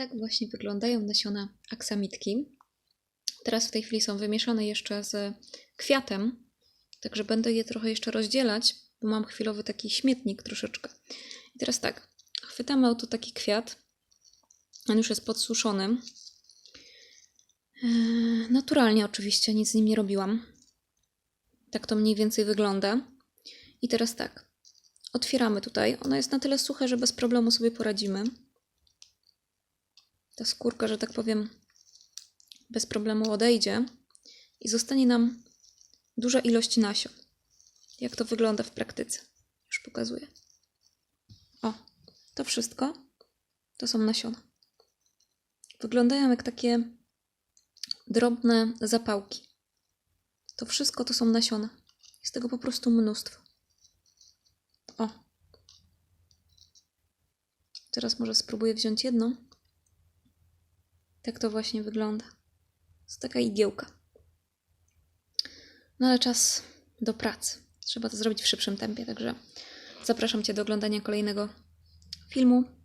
Tak właśnie wyglądają nasiona aksamitki. Teraz w tej chwili są wymieszane jeszcze z kwiatem, także będę je trochę jeszcze rozdzielać, bo mam chwilowy taki śmietnik troszeczkę. I teraz tak, chwytamy oto taki kwiat. On już jest podsuszony. Eee, Naturalnie oczywiście, nic z nim nie robiłam. Tak to mniej więcej wygląda. I teraz tak, otwieramy tutaj. Ono jest na tyle suche, że bez problemu sobie poradzimy. Ta skórka, że tak powiem, bez problemu odejdzie i zostanie nam duża ilość nasion. Jak to wygląda w praktyce? Już pokazuję. O, to wszystko to są nasiona. Wyglądają jak takie drobne zapałki. To wszystko to są nasiona. Jest tego po prostu mnóstwo. O. Teraz może spróbuję wziąć jedną. Tak to właśnie wygląda. jest taka igiełka. No ale czas do pracy. Trzeba to zrobić w szybszym tempie, także zapraszam Cię do oglądania kolejnego filmu.